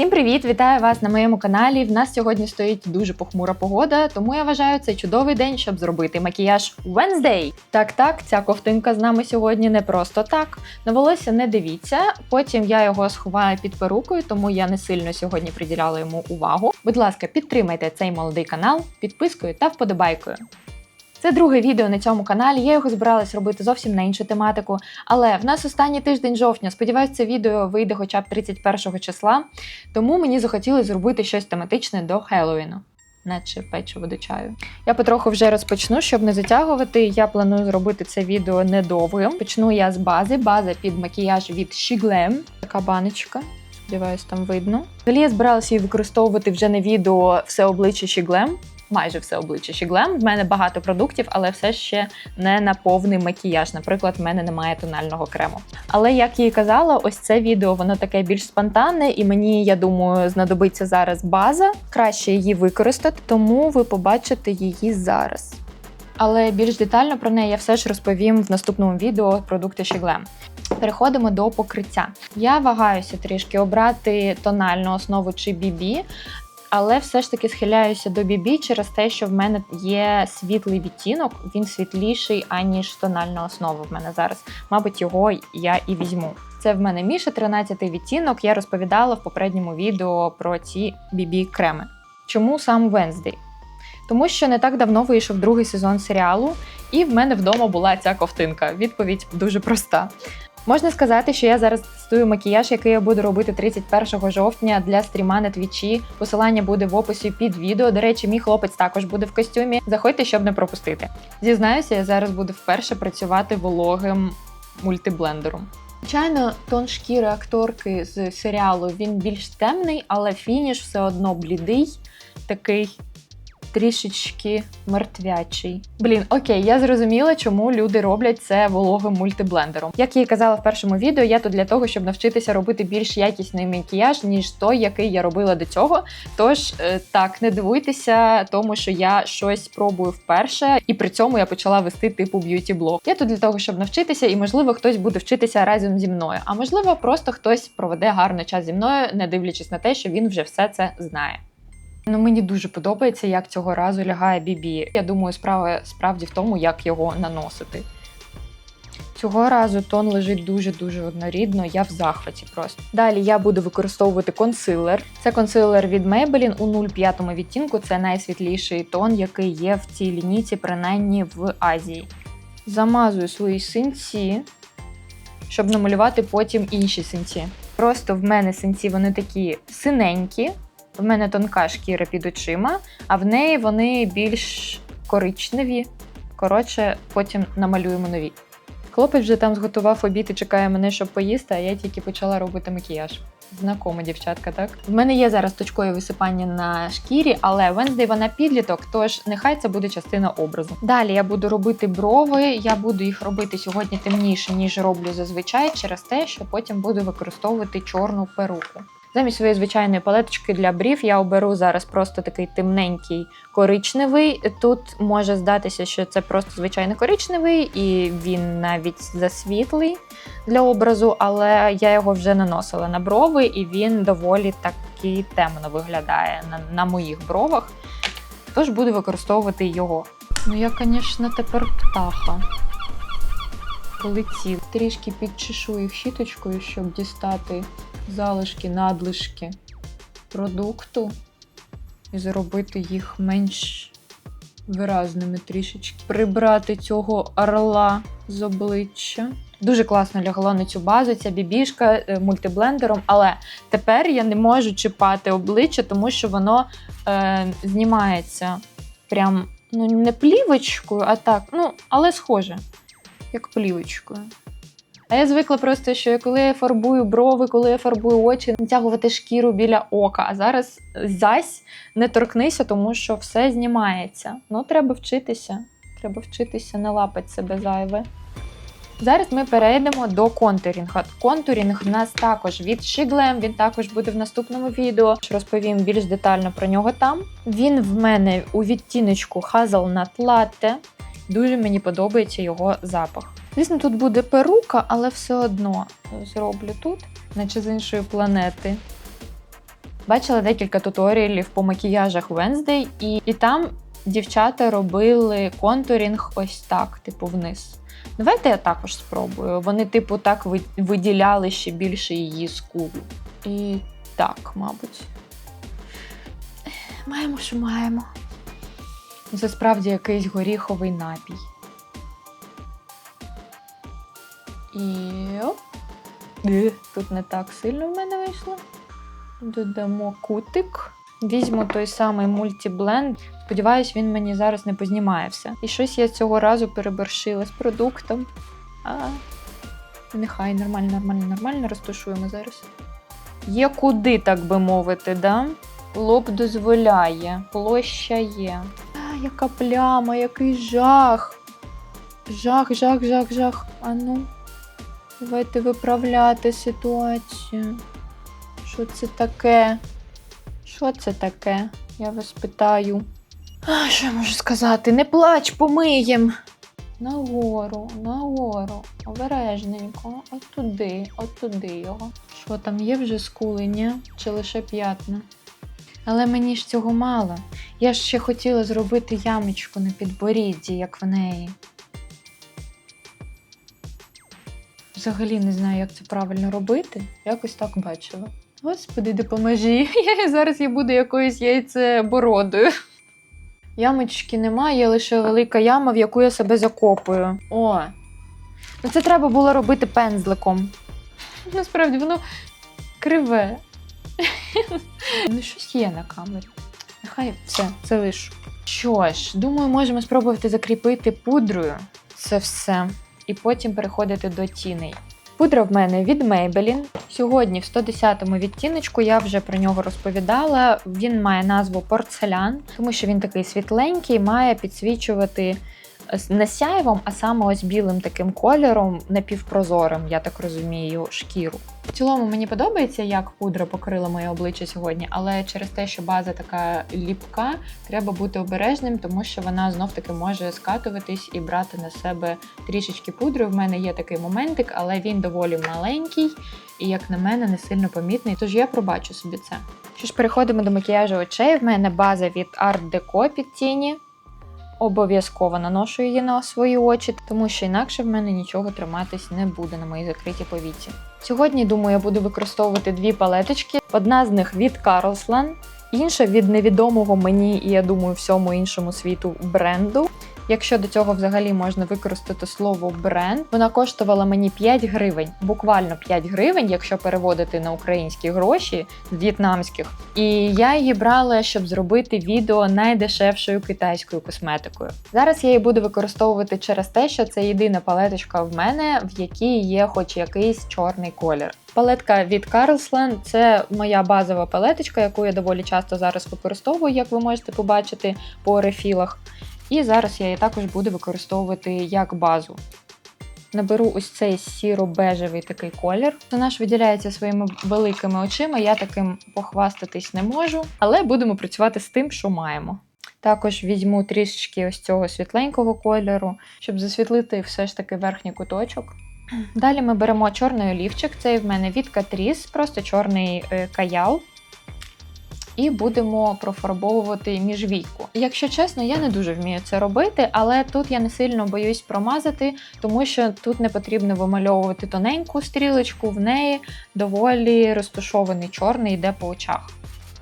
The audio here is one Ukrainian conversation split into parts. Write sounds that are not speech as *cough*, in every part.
Всім привіт! Вітаю вас на моєму каналі. В нас сьогодні стоїть дуже похмура погода, тому я вважаю це чудовий день, щоб зробити макіяж Wednesday. Так, так, ця ковтинка з нами сьогодні не просто так. На волосся не дивіться. Потім я його сховаю під перукою, тому я не сильно сьогодні приділяла йому увагу. Будь ласка, підтримайте цей молодий канал підпискою та вподобайкою. Це друге відео на цьому каналі. Я його збиралась робити зовсім на іншу тематику. Але в нас останній тиждень жовтня. Сподіваюсь, це відео вийде хоча б 31 числа. Тому мені захотілося зробити щось тематичне до Хеллоуіну. Наче печиво до чаю. Я потроху вже розпочну, щоб не затягувати. Я планую зробити це відео недовгим. Почну я з бази. База під макіяж від Shiglam. Така баночка. Сподіваюсь, там видно. Взагалі я збиралася її використовувати вже на відео все обличчя Shiglam майже все обличчя Щіглем. В мене багато продуктів, але все ще не на повний макіяж. Наприклад, в мене немає тонального крему. Але як я і казала, ось це відео воно таке більш спонтанне, і мені, я думаю, знадобиться зараз база. Краще її використати, тому ви побачите її зараз. Але більш детально про неї я все ж розповім в наступному відео продукти Щіглем. Переходимо до покриття. Я вагаюся трішки обрати тональну основу чи BB, але все ж таки схиляюся до бібі через те, що в мене є світлий відтінок, він світліший, аніж тональна основа в мене зараз. Мабуть, його я і візьму. Це в мене Міша 13 відтінок. Я розповідала в попередньому відео про ці бібі креми. Чому сам Венздей? Тому що не так давно вийшов другий сезон серіалу, і в мене вдома була ця ковтинка. Відповідь дуже проста. Можна сказати, що я зараз тестую макіяж, який я буду робити 31 жовтня для стріма на твічі. Посилання буде в описі під відео. До речі, мій хлопець також буде в костюмі. Заходьте, щоб не пропустити. Зізнаюся, я зараз буду вперше працювати вологим мультиблендером. Звичайно, тон шкіри акторки з серіалу він більш темний, але фініш все одно блідий, такий трішечки мертвячий. Блін, окей, я зрозуміла, чому люди роблять це вологим мультиблендером. Як я і казала в першому відео, я тут для того, щоб навчитися робити більш якісний макіяж, ніж той, який я робила до цього. Тож е, так, не дивуйтеся, тому що я щось пробую вперше, і при цьому я почала вести типу б'юті-блог. Я тут для того, щоб навчитися, і можливо хтось буде вчитися разом зі мною. А можливо, просто хтось проведе гарний час зі мною, не дивлячись на те, що він вже все це знає. Ну, мені дуже подобається, як цього разу лягає бібі. Я думаю, справа справді в тому, як його наносити. Цього разу тон лежить дуже-дуже однорідно, я в захваті просто. Далі я буду використовувати консилер. Це консилер від Maybelline у 0,5 відтінку. Це найсвітліший тон, який є в цій лінійці, принаймні в Азії. Замазую свої синці, щоб намалювати потім інші синці. Просто в мене синці вони такі синенькі. В мене тонка шкіра під очима, а в неї вони більш коричневі. Коротше, потім намалюємо нові. Хлопець вже там зготував обід і чекає мене, щоб поїсти, а я тільки почала робити макіяж. Знакома дівчатка, так? В мене є зараз точкове висипання на шкірі, але Венздей вона підліток, тож нехай це буде частина образу. Далі я буду робити брови. Я буду їх робити сьогодні темніше, ніж роблю зазвичай, через те, що потім буду використовувати чорну перуку. Замість своєї звичайної палеточки для брів я оберу зараз просто такий темненький коричневий. Тут може здатися, що це просто звичайний коричневий, і він навіть засвітлий для образу, але я його вже наносила на брови, і він доволі таки темно виглядає на, на моїх бровах. Тож буду використовувати його. Ну, я, звісно, тепер птаха. Полетів. Трішки підчешу їх щіточкою, щоб дістати залишки, надлишки продукту і зробити їх менш виразними трішечки. Прибрати цього орла з обличчя. Дуже класно лягло на цю базу, ця бібішка е, мультиблендером, але тепер я не можу чіпати обличчя, тому що воно е, знімається прям ну, не плівочкою, а так, ну, але схоже, як плівочкою. А я звикла просто, що коли я фарбую брови, коли я фарбую очі, натягувати шкіру біля ока. А зараз зась не торкнися, тому що все знімається. Ну, треба вчитися. Треба вчитися не лапати себе зайве. Зараз ми перейдемо до контурінга. Контурінг в нас також від Shiglem, він також буде в наступному відео. Розповім більш детально про нього там. Він в мене у відтіночку Hazelnut Latte. Дуже мені подобається його запах. Звісно, тут буде перука, але все одно зроблю тут, наче з іншої планети. Бачила декілька туторіалів по макіяжах Wednesday, і, і там дівчата робили контурінг ось так, типу вниз. Давайте я також спробую. Вони, типу, так виділяли ще більше її скулу. І так, мабуть. Маємо, що маємо. Це справді якийсь горіховий напій. І оп. Тут не так сильно в мене вийшло. Додамо кутик. Візьму той самий мультібленд. Сподіваюсь, він мені зараз не познімає все. І щось я цього разу переборщила з продуктом. А, нехай нормально, нормально, нормально розташуємо зараз. Є куди, так би мовити, да? Лоб дозволяє, площа є. А, яка пляма, який жах. Жах, жах, жах, жах. А ну, давайте виправляти ситуацію. Що це таке? Що це таке? Я вас питаю. А, що я можу сказати? Не плач, помиєм. Нагору, нагору, обережненько, от туди, от туди його. Що там є вже скулення чи лише п'ятна? Але мені ж цього мало. Я ж ще хотіла зробити ямочку на підборідді, як в неї. Взагалі не знаю, як це правильно робити. Якось так бачила. Господи, допоможи. *laughs* Я зараз я буду якоюсь яйцебородою. Ямочки немає, є лише велика яма, в яку я себе закопую. О! Ну це треба було робити пензликом. Насправді воно криве. *laughs* Ну, щось є на камері. Нехай все, це лишу. Що ж, думаю, можемо спробувати закріпити пудрою це все. І потім переходити до тіней. Пудра в мене від Maybelline. Сьогодні в 110-му відтіночку я вже про нього розповідала. Він має назву порцелян, тому що він такий світленький, має підсвічувати не сяйвом, а саме ось білим таким кольором, напівпрозорим, я так розумію, шкіру. В цілому мені подобається, як пудра покрила моє обличчя сьогодні, але через те, що база така ліпка, треба бути обережним, тому що вона знов таки може скатуватись і брати на себе трішечки пудри. В мене є такий моментик, але він доволі маленький і, як на мене, не сильно помітний. Тож я пробачу собі це. Що ж, переходимо до макіяжу очей. В мене база від Art Deco під тіні. Обов'язково наношу її на свої очі, тому що інакше в мене нічого триматись не буде на моїй закритій повіці. Сьогодні, думаю, я буду використовувати дві палеточки. Одна з них від Carlslan, інша від невідомого мені і я думаю, всьому іншому світу бренду. Якщо до цього взагалі можна використати слово бренд, вона коштувала мені 5 гривень, буквально 5 гривень, якщо переводити на українські гроші з в'єтнамських. І я її брала, щоб зробити відео найдешевшою китайською косметикою. Зараз я її буду використовувати через те, що це єдина палеточка в мене, в якій є хоч якийсь чорний колір. Палетка від Carlslan – це моя базова палеточка, яку я доволі часто зараз використовую, як ви можете побачити по рефілах. І зараз я її також буду використовувати як базу. Наберу ось цей сіро-бежевий такий колір. Наш виділяється своїми великими очима, я таким похвастатись не можу, але будемо працювати з тим, що маємо. Також візьму трішечки ось цього світленького кольору, щоб засвітлити все ж таки верхній куточок. Далі ми беремо чорний олівчик, цей в мене від Catrice, просто чорний е, каял. І будемо профарбовувати міжвійку. Якщо чесно, я не дуже вмію це робити, але тут я не сильно боюсь промазати, тому що тут не потрібно вимальовувати тоненьку стрілочку, в неї доволі розташований чорний йде по очах.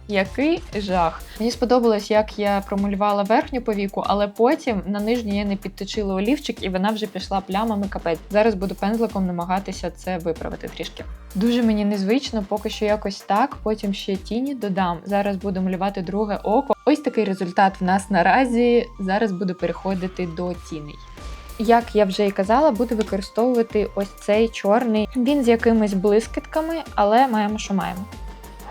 Який жах. Мені сподобалось, як я промалювала верхню повіку, але потім на нижню я не підточила олівчик, і вона вже пішла плямами капець. Зараз буду пензликом намагатися це виправити трішки. Дуже мені незвично, поки що якось так. Потім ще тіні додам. Зараз буду малювати друге око. Ось такий результат в нас наразі. Зараз буду переходити до тіней. Як я вже і казала, буду використовувати ось цей чорний. Він з якимись блискітками, але маємо, що маємо.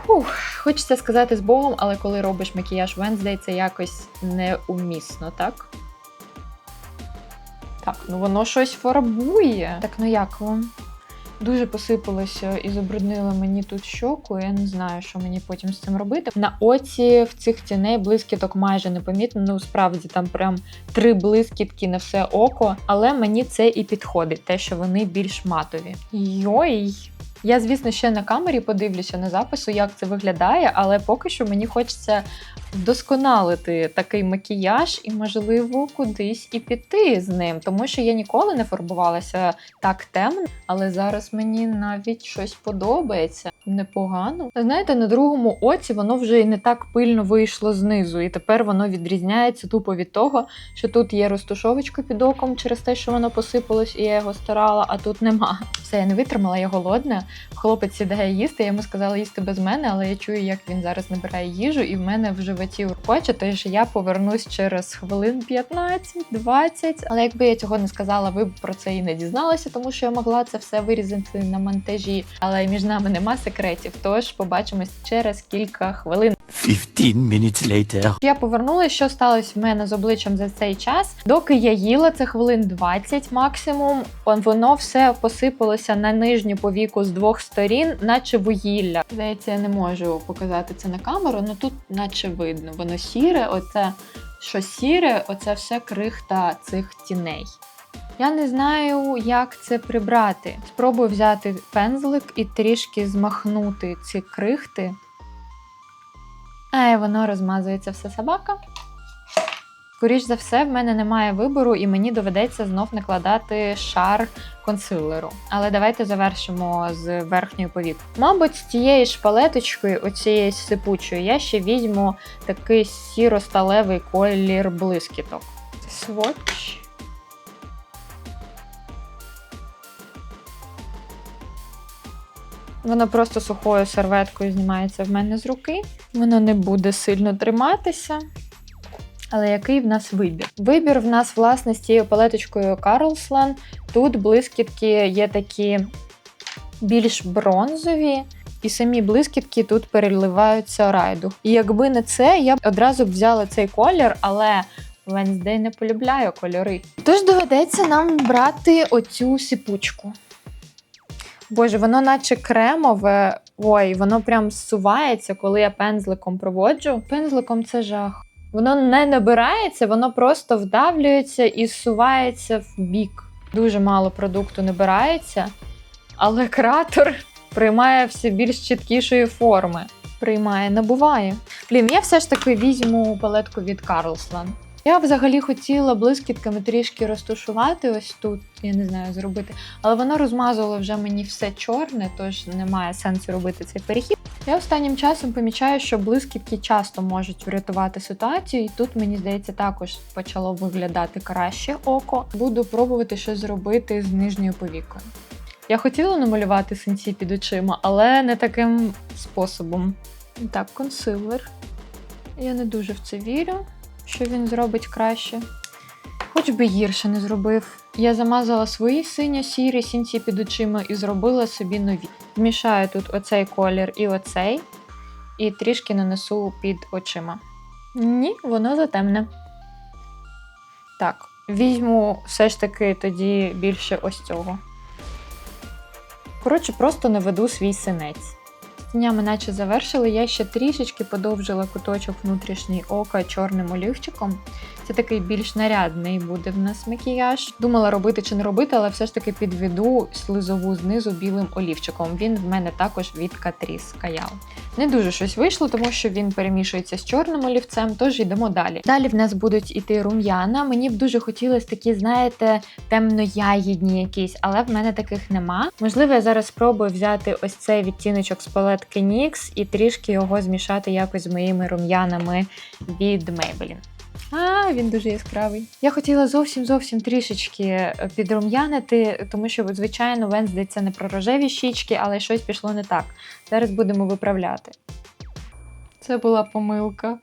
Фух, хочеться сказати з Богом, але коли робиш макіяж Wednesday, це якось неумісно, так? Так, ну воно щось фарбує. Так, ну як вам? Дуже посипалося і забруднило мені тут щоку. Я не знаю, що мені потім з цим робити. На оці в цих тіней блискіток майже не помітно. Ну, справді там прям три блискітки на все око, але мені це і підходить, те, що вони більш матові. Йой! Я, звісно, ще на камері подивлюся на запису, як це виглядає, але поки що мені хочеться вдосконалити такий макіяж і, можливо, кудись і піти з ним, тому що я ніколи не фарбувалася так темно, але зараз мені навіть щось подобається. Непогано. Знаєте, на другому оці воно вже і не так пильно вийшло знизу, і тепер воно відрізняється тупо від того, що тут є розтушовочка під оком через те, що воно посипалось, і я його старала, а тут нема. Все, я не витримала, я голодна. Хлопець сідає їсти. Я йому сказала їсти без мене, але я чую, як він зараз набирає їжу, і в мене в животі уркоче, тож я повернусь через хвилин 15-20. Але якби я цього не сказала, ви б про це і не дізналися, тому що я могла це все вирізати на монтажі. Але між нами нема секретів. Тож побачимось через кілька хвилин. 15 minutes later. Я повернулася, що сталося в мене з обличчям за цей час. Доки я їла, це хвилин 20 максимум. Воно все посипалося на нижню повіку з двох сторін, наче вугілля. Здається, я не можу показати це на камеру, але тут наче видно. Воно сіре, оце що сіре, оце все крихта цих тіней. Я не знаю, як це прибрати. Спробую взяти пензлик і трішки змахнути ці крихти. А і воно розмазується все собака. Скоріш за все, в мене немає вибору, і мені доведеться знов накладати шар консилеру. Але давайте завершимо з верхньою повік. Мабуть, з цією шпалеточкою, оцією сипучою, я ще візьму такий сіро-сталевий колір блискіток. Свотч. Воно просто сухою серветкою знімається в мене з руки. Воно не буде сильно триматися. Але який в нас вибір? Вибір в нас, власне, з цією палеточкою Carlslan. Тут блискітки є такі більш бронзові, і самі блискітки тут переливаються райду. І якби не це, я б одразу б взяла цей колір, але Венздей не полюбляю кольори. Тож доведеться нам брати оцю сипучку. Боже, воно наче кремове. Ой, воно прям зсувається, коли я пензликом проводжу. Пензликом це жах. Воно не набирається, воно просто вдавлюється і зсувається в бік. Дуже мало продукту набирається, але кратер приймає все більш чіткішої форми. Приймає, набуває. Блін, я все ж таки візьму палетку від Carlslan. Я взагалі хотіла блискітками трішки розтушувати ось тут, я не знаю, зробити, але воно розмазувало вже мені все чорне, тож немає сенсу робити цей перехід. Я останнім часом помічаю, що блискітки часто можуть врятувати ситуацію, і тут мені здається також почало виглядати краще око. Буду пробувати щось зробити з нижньою повікою. Я хотіла намалювати синці під очима, але не таким способом. Так, консилер. Я не дуже в це вірю, що він зробить краще. Хоч би гірше не зробив. Я замазала свої синьо-сірі сінці під очима і зробила собі нові. Змішаю тут оцей колір і оцей, і трішки нанесу під очима. Ні, воно затемне. Так, візьму все ж таки тоді більше ось цього. Коротше, просто наведу свій синець. Тінями наче завершили, я ще трішечки подовжила куточок внутрішній ока чорним олівчиком. Це такий більш нарядний буде в нас макіяж. Думала робити чи не робити, але все ж таки підведу слизову знизу білим олівчиком. Він в мене також від Catrice Каял. Не дуже щось вийшло, тому що він перемішується з чорним олівцем, тож йдемо далі. Далі в нас будуть іти рум'яна. Мені б дуже хотілося такі, знаєте, темно-ягідні якісь, але в мене таких нема. Можливо, я зараз спробую взяти ось цей відтіночок з палетки NYX і трішки його змішати якось з моїми рум'янами від Maybelline. А, він дуже яскравий. Я хотіла зовсім зовсім трішечки е, підрум'янити, тому що, звичайно, Венздей це не про рожеві щічки, але щось пішло не так. Зараз будемо виправляти. Це була помилка.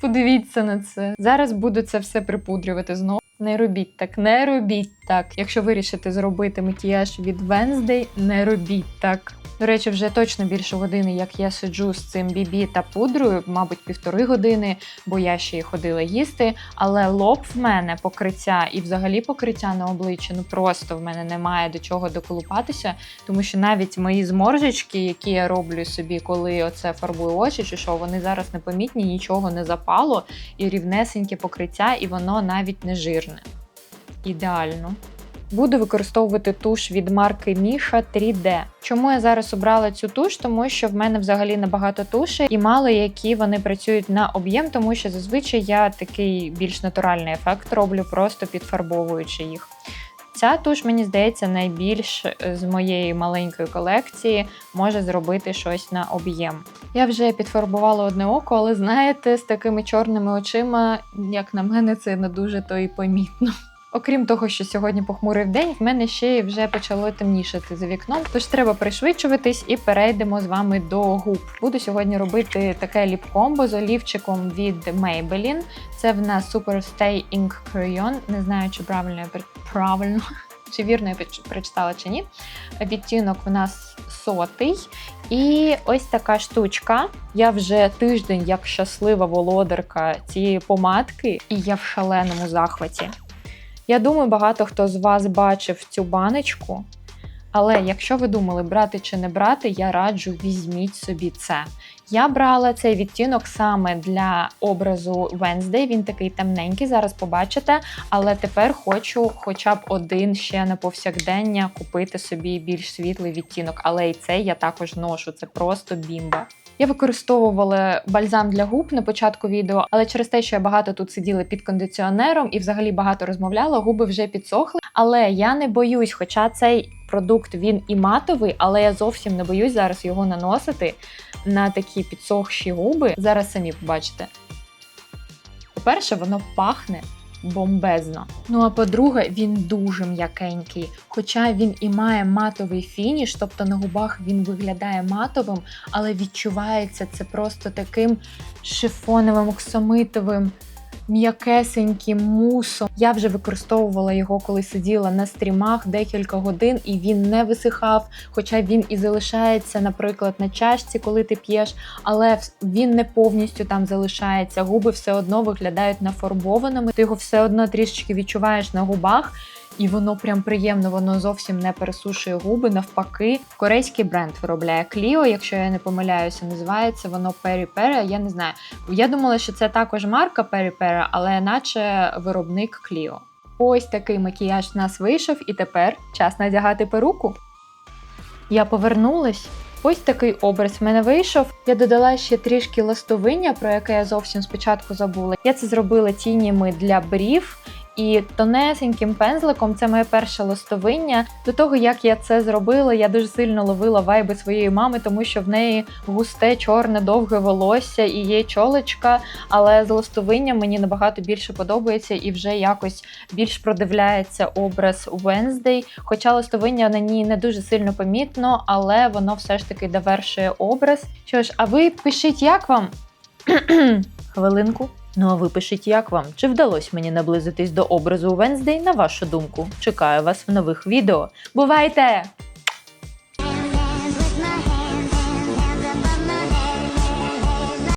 Подивіться на це. Зараз буду це все припудрювати знову. Не робіть так, не робіть так. Якщо вирішите зробити макіяж від Wednesday, не робіть так. До речі, вже точно більше години, як я сиджу з цим бібі та пудрою, мабуть, півтори години, бо я ще й ходила їсти. Але лоб в мене покриття і взагалі покриття на обличчі, ну просто в мене немає до чого доколупатися, тому що навіть мої зморжечки, які я роблю собі, коли оце фарбую очі, чи що, вони зараз непомітні, нічого не запало, і рівнесеньке покриття, і воно навіть не жирне. Ідеально. Буду використовувати туш від марки Міша 3D. Чому я зараз обрала цю туш? Тому що в мене взагалі небагато тушей, і мало які вони працюють на об'єм, тому що зазвичай я такий більш натуральний ефект роблю, просто підфарбовуючи їх. Ця туш, мені здається, найбільш е, з моєї маленької колекції може зробити щось на об'єм. Я вже підфарбувала одне око, але знаєте, з такими чорними очима, як на мене, це не дуже то і помітно. Окрім того, що сьогодні похмурий день, в мене ще й вже почало темнішати за вікном. Тож треба пришвидшуватись і перейдемо з вами до губ. Буду сьогодні робити таке ліп-комбо з олівчиком від Maybelline. Це в нас Super Stay Ink Crayon. Не знаю, чи правильно я правильно. *laughs* Чи вірно я прочитала чи ні. Відтінок в нас сотий. І ось така штучка. Я вже тиждень як щаслива володарка цієї помадки, і я в шаленому захваті. Я думаю, багато хто з вас бачив цю баночку. Але якщо ви думали, брати чи не брати, я раджу візьміть собі це. Я брала цей відтінок саме для образу Wednesday. Він такий темненький, зараз побачите. Але тепер хочу хоча б один ще на повсякдення купити собі більш світлий відтінок. Але і цей я також ношу. Це просто бімба. Я використовувала бальзам для губ на початку відео, але через те, що я багато тут сиділа під кондиціонером і взагалі багато розмовляла, губи вже підсохли. Але я не боюсь, хоча цей продукт він і матовий, але я зовсім не боюсь зараз його наносити на такі підсохші губи. Зараз самі побачите. По-перше, воно пахне бомбезно. Ну а по-друге, він дуже м'якенький. Хоча він і має матовий фініш, тобто на губах він виглядає матовим, але відчувається це просто таким шифоновим, оксамитовим. М'якесеньким мусом. Я вже використовувала його, коли сиділа на стрімах декілька годин, і він не висихав. Хоча він і залишається, наприклад, на чашці, коли ти п'єш, але він не повністю там залишається. Губи все одно виглядають нафарбованими. Ти його все одно трішечки відчуваєш на губах. І воно прям приємно, воно зовсім не пересушує губи. Навпаки, корейський бренд виробляє Clio, якщо я не помиляюся, називається воно Peri, Я не знаю. Я думала, що це також марка Peri, але наче виробник Clio. Ось такий макіяж в нас вийшов, і тепер час надягати перуку. Я повернулась. Ось такий образ в мене вийшов. Я додала ще трішки ластовиння, про яке я зовсім спочатку забула. Я це зробила тінями для брів. І тонесеньким пензликом це моє перше листовиння. До того як я це зробила, я дуже сильно ловила вайби своєї мами, тому що в неї густе, чорне, довге волосся і є чолочка. Але з листовинням мені набагато більше подобається і вже якось більш продивляється образ Wednesday. Хоча листовиння на ній не дуже сильно помітно, але воно все ж таки довершує образ. Що ж, а ви пишіть, як вам? *clears throat* Хвилинку. Ну а ви пишіть, як вам? Чи вдалося мені наблизитись до образу Венздей, на вашу думку? Чекаю вас в нових відео. Бувайте!